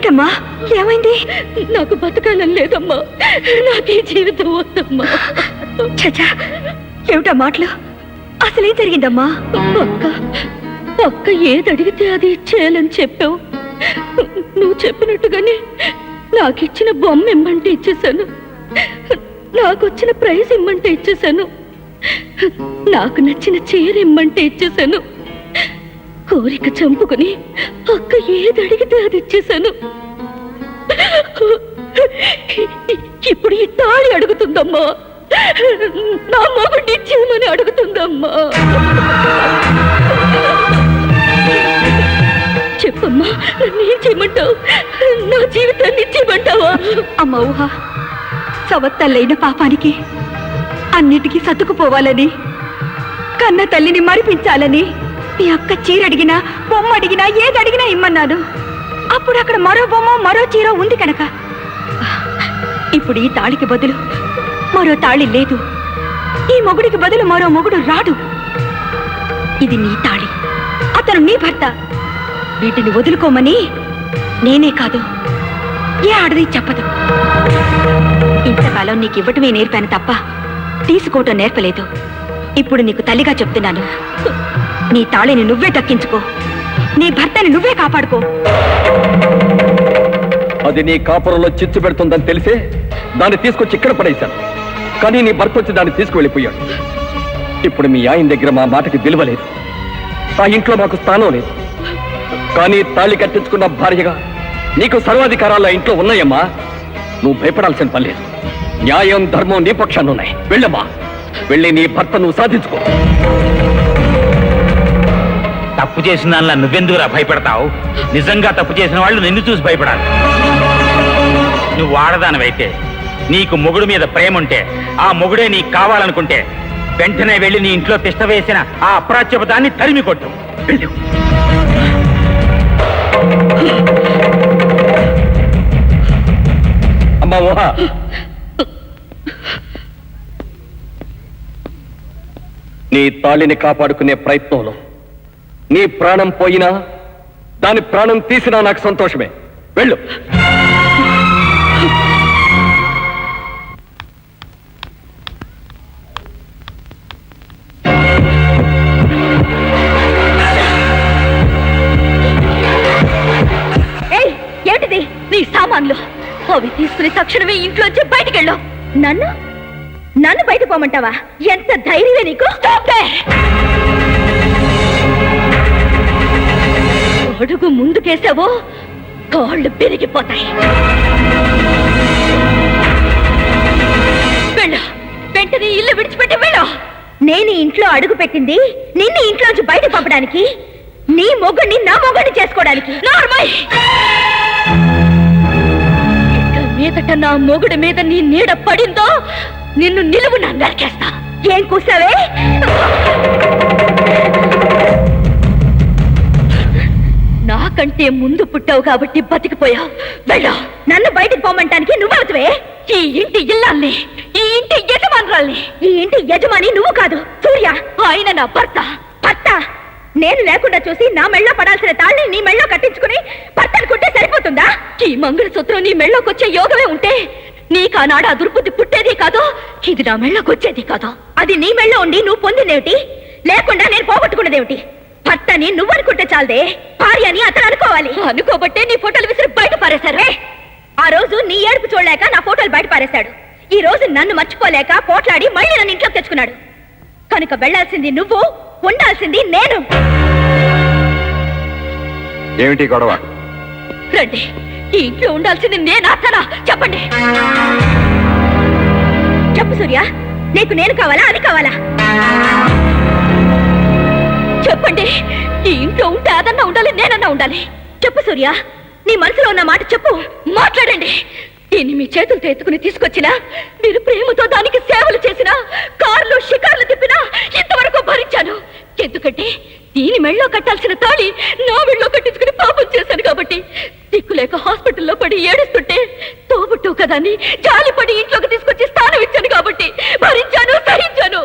ఏమిటమ్మా? ఏమైంది? నాకు బతకాలని లేదమ్మా. నాకు ఈ జీవితం వద్దమ్మా. చచ్చా ఏమిటా మాటలు? అసలేం జరిగిందమ్మా? అక్క అక్క ఏది అడిగితే అది ఇచ్చేయాలని చెప్పావు. నువ్వు చెప్పినట్టుగానే నాకు ఇచ్చిన బొమ్మ ఇమ్మంటే ఇచ్చేసాను నాకు వచ్చిన ప్రైజ్ ఇమ్మంటే ఇచ్చేసాను నాకు నచ్చిన చీర ఇమ్మంటే ఇచ్చేసాను కోరిక చంపుకుని అక్క ఏది అడిగితే అది ఇచ్చేసాను ఇప్పుడు ఈ తాళి అడుగుతుందమ్మా. నా మొగుడిని ఇచ్చేయమని అడుగుతుందమ్మా. చెప్పమ్మా నన్ను ఏం చేయమంటావు? నా జీవితాన్ని ఇచ్చేయమంటావా అమ్మ ఊహ సవత్తల్లైన పాపానికి అన్నిటికీ సతుకుపోవాలని కన్న తల్లిని మరిపించాలని మీ అక్క చీర అడిగినా బొమ్మ అడిగినా ఏది అడిగినా ఇమ్మన్నాను. అప్పుడు అక్కడ మరో బొమ్మ మరో చీర ఉంది కనుక. ఇప్పుడు ఈ తాళికి బదులు మరో తాళి లేదు. ఈ మొగుడికి బదులు మరో మొగుడు రాడు. ఇది నీ తాళి. అతను నీ భర్త. వీటిని వదులుకోమని నేనే కాదు. ఏ ఆడది చెప్పదు. ఇంతకాలం నీకు ఇవ్వటమే నేర్పాను తప్ప తీసుకోవటం నేర్పలేదు. ఇప్పుడు నీకు తల్లిగా చెప్తున్నాను. నీ తాళిని నువ్వే దక్కించుకో. నీ భర్తని నువ్వే కాపాడుకో. అది నీ కాపురంలో చిచ్చు పెడుతుందని తెలిసే దాన్ని తీసుకొచ్చి ఇక్కడ పడేశాను. కానీ నీ భర్త వచ్చి దాన్ని తీసుకువెళ్ళిపోయాడు. ఇప్పుడు మీ ఆయన దగ్గర మా మాటకి విలువ లేదు. ఆ ఇంట్లో మాకు స్థానం లేదు. కానీ తాళి కట్టించుకున్న భార్యగా నీకు సర్వాధికారాలు ఆ ఇంట్లో ఉన్నాయమ్మా. నువ్వు భయపడాల్సిన పని లేదు. న్యాయం ధర్మం నీ పక్షాన్ని ఉన్నాయి. వెళ్ళమ్మా. వెళ్ళి నీ భర్త నువ్వు సాధించుకో. తప్పు చేసిన దానిలా నువ్వెందుకురా భయపడతావు? నిజంగా తప్పు చేసిన వాళ్ళు నిన్ను చూసి భయపడాలి. నువ్వు ఆడదానివైతే నీకు మొగుడు మీద ప్రేమ ఉంటే ఆ మొగుడే నీకు కావాలనుకుంటే వెంటనే వెళ్ళి నీ ఇంట్లో తిష్ట వేసిన ఆ అప్రాచ్యపదాన్ని తరిమి కొట్టు. అమ్మా ఊహ. నీ తాళిని కాపాడుకునే ప్రయత్నంలో నీ ప్రాణం పోయినా దాని ప్రాణం తీసినా నాకు సంతోషమే. వెళ్ళు. ఏయ్ ఏంటిది నీ సామాన్లు. అవి తీసుకుని తక్షణమే ఇంట్లోంచి బయటికెళ్ళు. నన్ను? నన్ను బయట పోమంటావా? ఎంత ధైర్యమే నీకు? అడుగు ముందుకేసావో కాళ్ళు పెరిగిపోతాయి. వెళ్ళు వెంటనే ఇల్లు విడిచిపెట్టి వెళ్ళు. నేను ఇంట్లో అడుగు పెట్టింది నిన్ను ఇంట్లోంచి బయట పంపడానికి నీ మొగుడిని నా మొగుడిని చేసుకోవడానికి. నార్మల్ మీదట నా మొగుడి మీద నీ నీడ పడిందో నిన్ను నిలువు నా నరికేస్తా. ఏం కూసావే? నాకంటే ముందు పుట్టావు కాబట్టి బతికిపోయావు. వెళ్ళా. నన్ను బయటికి పోమంటానికి నువ్వవుతువే ఈ ఇంటి ఇల్లాల్ని ఈ ఇంటి యజమానురాల్ని. ఈ ఇంటి యజమాని నువ్వు కాదు సూర్య. ఆయన నా భర్త. భర్త. నేను లేకుండా చూసి నా మెళ్ళో పడాల్సిన తాళ్ళని నీ మెళ్ళో కట్టించుకుని భర్త అనుకుంటే సరిపోతుందా? ఈ మంగళసూత్రం నీ మెళ్ళోకొచ్చే యోగమే ఉంటే నీకు ఆనాడు ఆ దుర్బుద్ధి పుట్టేది కాదు ఇది నా మెళ్ళకొచ్చేది కాదు. అది నీ మెళ్ళో ఉండి నువ్వు పొందినేమిటి లేకుండా నేను పోగొట్టుకున్నదేమిటి? భర్తని నువ్వు అనుకుంటే చాలదే భార్యని అతను అనుకోవాలి. అనుకోబట్టే నీ ఫోటోలు విసిరి బయట పారేశారు. ఆ రోజు నీ ఏడుపు చూడలేక నా ఫోటోలు బయట పారేశాడు. ఈ రోజు నన్ను మర్చిపోలేక పోట్లాడి మళ్ళీ నన్ను ఇంట్లోకి తెచ్చుకున్నాడు. కనుక వెళ్ళాల్సింది నువ్వు ఉండాల్సింది నేను. ఏమిటి గొడవ? రండి. ఈ ఇంట్లో ఉండాల్సింది నేను అతనా చెప్పండి. చెప్పు సూర్య నీకు నేను కావాలా అది కావాలా? చెప్పండి. ఈ ఇంట్లో ఉంటే అదన్నా ఉండాలి నేనన్నా ఉండాలి. చెప్పు సూర్య నీ మనసులో ఉన్న మాట చెప్పు. మాట్లాడండి. దీన్ని మీ చేతులతో ఎత్తుకుని తీసుకొచ్చినా మీరు ప్రేమతో దానికి సేవలు చేసినా కార్లు షికార్లు తిప్పినా ఇంతవరకు భరించాను. ఎందుకంటే దీని మెళ్ళో కట్టాల్సిన తాళి నా మెళ్ళో కట్టించుకుని పాపం చేశాను కాబట్టి. దిక్కులేక హాస్పిటల్లో పడి ఏడుస్తుంటే తోబుట్టు కదాని జాలిపడి ఇంట్లోకి తీసుకొచ్చి స్థానం ఇచ్చాను కాబట్టి భరించాను సహించాను.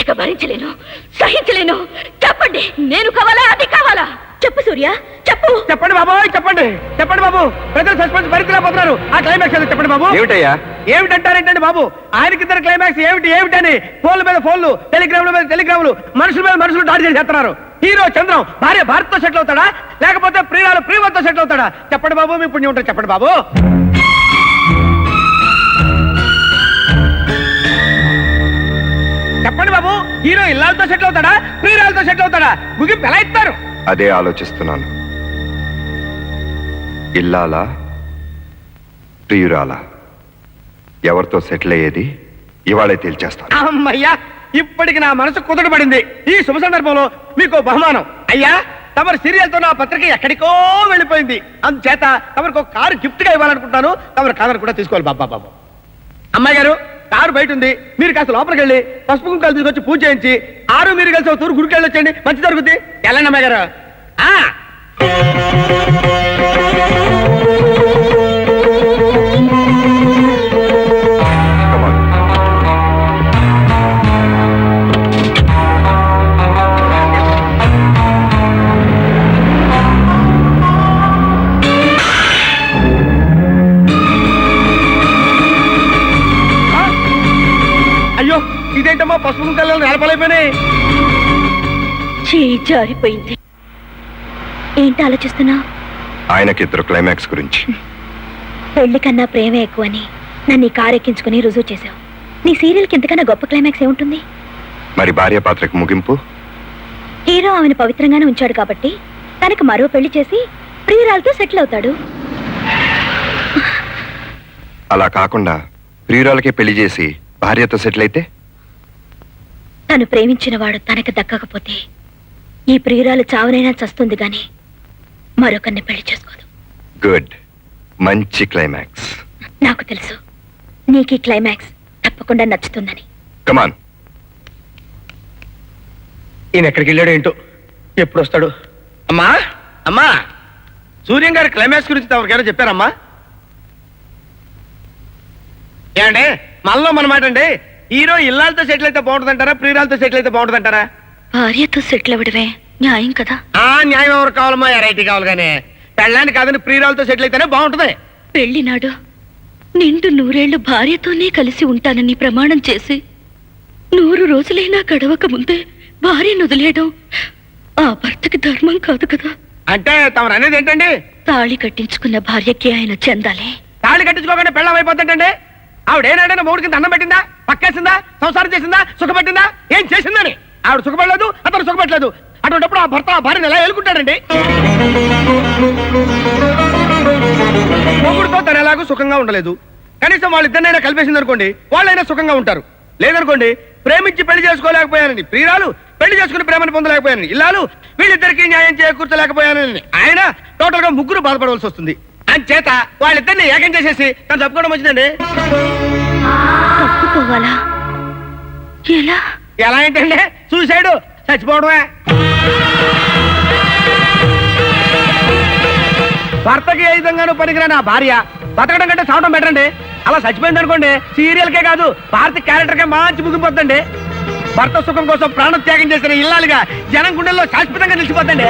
ఇక భరించలేను. సహించలేను. చెప్పండి. నేను కావాలా? అది కావాలా? చెప్పు సూర్య. చెప్పు. చెప్పండి బాబు చెప్పండి. చెప్పండి బాబు. ప్రజలు సస్పెన్స్ భరించలేకపోతున్నారు ఆ క్లైమాక్స్ ఏదో చెప్పండి బాబు. ఏమిటయ్యా? ఏమిటంటారేంటండి బాబు? ఆయనకిద్దరు క్లైమాక్స్ ఏమిటి ఏమిటని? ఫోన్ల మీద ఫోన్లు టెలిగ్రాముల మీద టెలిగ్రాములు మనుషుల మీద మనుషులు దాడి చేసి చేస్తున్నారు. హీరో చంద్రం భార్య భారత్తో సెటిల్ అవుతాడా? లేకపోతే ప్రియురాలు ప్రియవతో సెటిల్ అవుతాడా? చెప్పండి బాబు మీ పుణ్యం ఉంటుంది చెప్పండి బాబు. చెప్పండి బాబు. హీరో ఇల్లాలతో సెటిల్ అవుతాడా? ప్రియురాలతో సెటిల్ అవుతాడా? ముగింపు ఎలా ఇస్తారు? అదే ఆలోచిస్తున్నాను. ఇల్లాలా? ప్రియురాలా? ఎవరితో సెటిల్ అయ్యేది? ఇవాళే తేల్చేస్తాను. అమ్మయ్యా ఇప్పటికి నా మనసు కుదుటపడింది ఈ శుభ సందర్భంలో మీకు బహుమానం. అయ్యా తమరి సీరియల్తో నా పత్రిక ఎక్కడికో వెళ్ళిపోయింది. అందుచేత తమరికి ఒక కారు గిఫ్ట్గా ఇవ్వాలనుకుంటాను తమరు కారు కూడా తీసుకోవాలి బాబా బాబు. అమ్మాయి గారు కారు బయట ఉంది. మీరు కాస్త లోపలికి వెళ్ళి పసుపు కుంకాలు తీసుకొచ్చి పూజ చేయించి ఆరు మీరు కలిసి ఒక తూరు గుడికి వెళ్ళొచ్చండి. మంచి జరుగుద్ది. వెళ్ళండి అమ్మాయి గారు పసుపు కుంకాలు నేలపాలైపోయినాయి చేయి జారిపోయింది. ఏంటి ఆలోచిస్తున్నా? ఆయనకిద్దరు క్లైమాక్స్ గురించి. పెళ్ళి కన్నా ప్రేమ ఎక్కువని నన్ను ఈ కారు ఎక్కించుకుని రుజువు చేశావు. నీ సీరియల్కి ఇంతకన్నా గొప్ప క్లైమాక్స్ ఏముంటుంది? మరి భార్య పాత్రకు ముగింపు? హీరో ఆమెను పవిత్రంగానే ఉంచాడు కాబట్టి తనకు మరో పెళ్ళి చేసి ప్రియురాలతో సెటిల్ అవుతాడు. అలా కాకుండా ప్రియురాలకే పెళ్ళి చేసి భార్యతో సెటిల్ అయితే? తను ప్రేమించిన వాడు తనకు దక్కకపోతే ఈ ప్రియురాలు చావనైనా చస్తుంది గాని మరొకరిని పెళ్ళి చేసుకోదు. గుడ్. మంచి క్లైమాక్స్. నాకు తెలుసు. నీకు ఈ క్లైమాక్స్ తప్పకుండా నచ్చుతుందని. కమాన్ ఈయన ఎక్కడికి వెళ్ళాడు ఏంటో? ఎప్పుడు వస్తాడు అమ్మా! అమ్మా! సూర్యం గారి క్లైమాక్స్ గురించి ఎవరికైనా చెప్పారమ్మా? ఏమండి? మనలో మన మాట అండి హీరో ఇల్లాలతో సెటిల్ అయితే బాగుంటుందంటారా? ప్రియురాలతో సెటిల్ అయితే బాగుంటుందంటారా? భార్యతో సెటిల్ అవ్వడమే న్యాయం కదా? ఆ న్యాయం ఎవరు కావాలమ్మా ఎరైటీ కావాలి కానీ పెళ్ళాన్ని కాదని ప్రియురాలతో సెటిల్ అయితేనే బాగుంటుంది. పెళ్ళినాడు నిండు నూరేళ్ళు భార్యతోనే కలిసి ఉంటానని ప్రమాణం చేసి నూరు రోజులైనా గడవక ముందే భార్యను వదిలేయడం ఆ భర్తకి ధర్మం కాదు కదా? అంటే తమరు అనేది ఏంటండి? తాళి కట్టించుకున్న భార్యకి ఆయన చెందాలి. తాళి కట్టించుకోకుండా పెళ్ళం అయిపోతుంటండి ఆవిడ ఏనాడైనా మూడు కింద అన్నం పెట్టిందా? పక్కేసిందా? సంసారం చేసిందా? సుఖపెట్టిందా? ఏం చేసిందని? ఆవిడ సుఖపడలేదు అతను సుఖపెట్టలేదు. అటువంటిప్పుడు ఆ భర్త ఆ భార్యను ఎలా ఎలుకుంటాడండి మొగుడుతో తను ఎలాగో సుఖంగా ఉండలేదు. కనీసం వాళ్ళిద్దరినైనా కలిపేసింది అనుకోండి వాళ్ళైనా సుఖంగా ఉంటారు. లేదనుకోండి ప్రేమించి పెళ్ళి చేసుకోలేకపోయానని ప్రియురాలు పెళ్ళి చేసుకుని ప్రేమను పొందలేకపోయానని ఇల్లాలు వీళ్ళిద్దరికి న్యాయం చేకూర్చలేకపోయానని ఆయన టోటల్గా ముగ్గురు బాధపడవలసి వస్తుంది. అంచేత వాళ్ళిద్దరిని ఏకం చేసేసి తను తప్పుకోవడం తప్పుకోవాలా? ఎలా? ఎలా ఏంటండి సూసైడ్ చచ్చిపోవడమే. భర్తకి ఏ విధంగానూ పనికిరాని ఆ భార్య బతకడం కంటే చావడం బెటర్ అండి. అలా చచ్చిపోయింది అనుకోండి సీరియల్ కే కాదు భారత క్యారెక్టర్ కే మంచి ముగిపోద్దండి భర్త సుఖం కోసం ప్రాణ త్యాగం చేసిన ఇల్లాలుగా జనం గుండెల్లో శాశ్వతంగా నిలిచిపోద్దండి.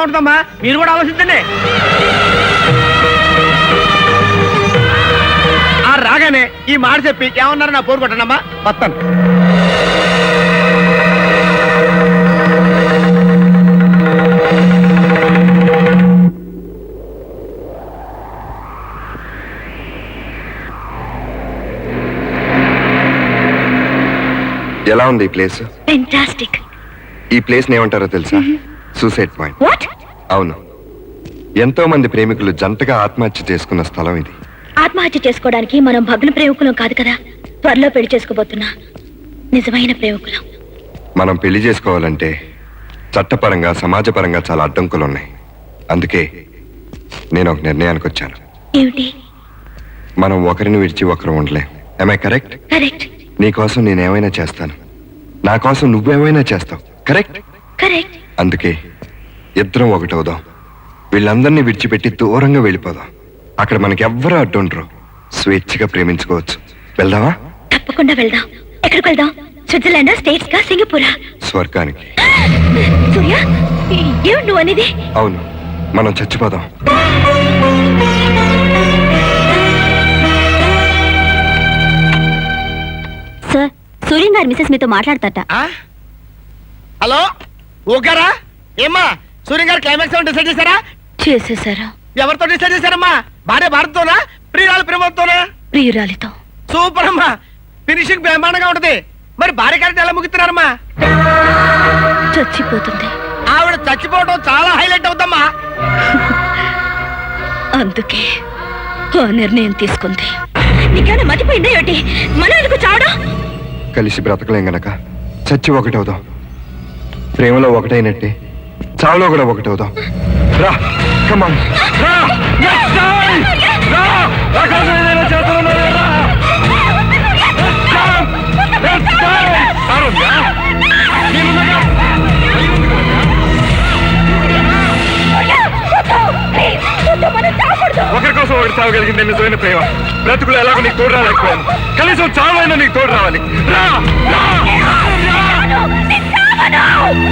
బాగుంటుందమ్మా. మీరు కూడా ఆలోచించండి. ఆ రాగానే ఈ మాట చెప్పి ఏమన్నారు నా పోరు కొట్టనమ్మా వస్తాను. ఎలా ఉంది ఈ ప్లేస్? ఫెంటాస్టిక్ ఈ ప్లేస్ ఏమంటారో తెలుసా? సూసైడ్ పాయింట్ వాట్ అవును. ఎంతో మంది ప్రేమికులు జంటగా ఆత్మహత్య చేసుకున్న స్థలం ఇది. ఆత్మహత్య చేసుకోవడానికి మనం భగ్న ప్రేమికులం కాదు కదా? త్వరలో పెళ్ళి చేసుకోబోతున్నా. నిజమైన ప్రేమికులం. మనం పెళ్ళి చేసుకోవాలంటే చట్టపరంగా సమాజపరంగా చాలా అడ్డంకులు ఉన్నాయి అందుకే నేను ఒక నిర్ణయానికి వచ్చాను. ఏమిటి? మనం ఒకరిని విడిచి ఒకరు ఉండలేం. ఐ కరెక్ట్ కరెక్ట్ నీకోసం నేనేమైనా చేస్తాను. నా కోసం నువ్వేమైనా చేస్తావు. కరెక్ట్ కరెక్ట్ అందుకే ఇద్దరం ఒకటవుదాం వీళ్ళందరినీ విడిచిపెట్టి దూరంగా వెళ్ళిపోదాం. అక్కడ మనకి ఎవ్వరూ అడ్డుండరు. స్వేచ్ఛగా ప్రేమించుకోవచ్చు. వెళ్దామా? తప్పకుండా వెళ్దాం. ఎక్కడికి వెళ్దాం? స్విట్జర్లాండ్ స్టేట్స్గా సింగపూరా? స్వర్గానికి. సూర్య ఏమిటి నువ్వు అనేది? అవును మనం చచ్చిపోదాం. సార్ సూర్యం గారి మిసెస్ మీతో మాట్లాడతాట ఆ? హలో? ఓకేరా ఏమ్మా సూర్య గారు క్లైమాక్స్ ఏమైనా డిసైడ్ చేశారా? చేసేసారా ఎవరితో డిసైడ్ చేశారమ్మా? భార్య భారత్తోనా ప్రియురాలు ప్రేమతోనా? ప్రియురాలితో. సూపర్ అమ్మా. ఫినిషింగ్ బ్రహ్మాండంగా ఉంటది. మరి భార్య గారిని ఎలా ముగిస్తున్నారమ్మా చచ్చిపోతుంది. ఆవిడ చచ్చిపోవడం చాలా హైలైట్ అవుద్దమ్మా అందుకే ఆ నిర్ణయం తీసుకుంది. నీకేమైనా మతిపోయిందా ఏమిటి? మనం ఎందుకు చావడం? కలిసి బ్రతకలేం గనక. చచ్చి ఒకటవుదాం ప్రేమలో ఒకటైనట్టే చావులో కూడా ఒకటవుదాం. రా కమాన్ రా! ఒకరి కోసం ఒకటి చావగలిగింది నిజమైన ప్రేమ. బ్రతుకులు ఎలాగో నీకు తోడు రాలేకపోయాను. కనీసం చావైనా నీకు తోడు రావాలి. రా. రా! రా!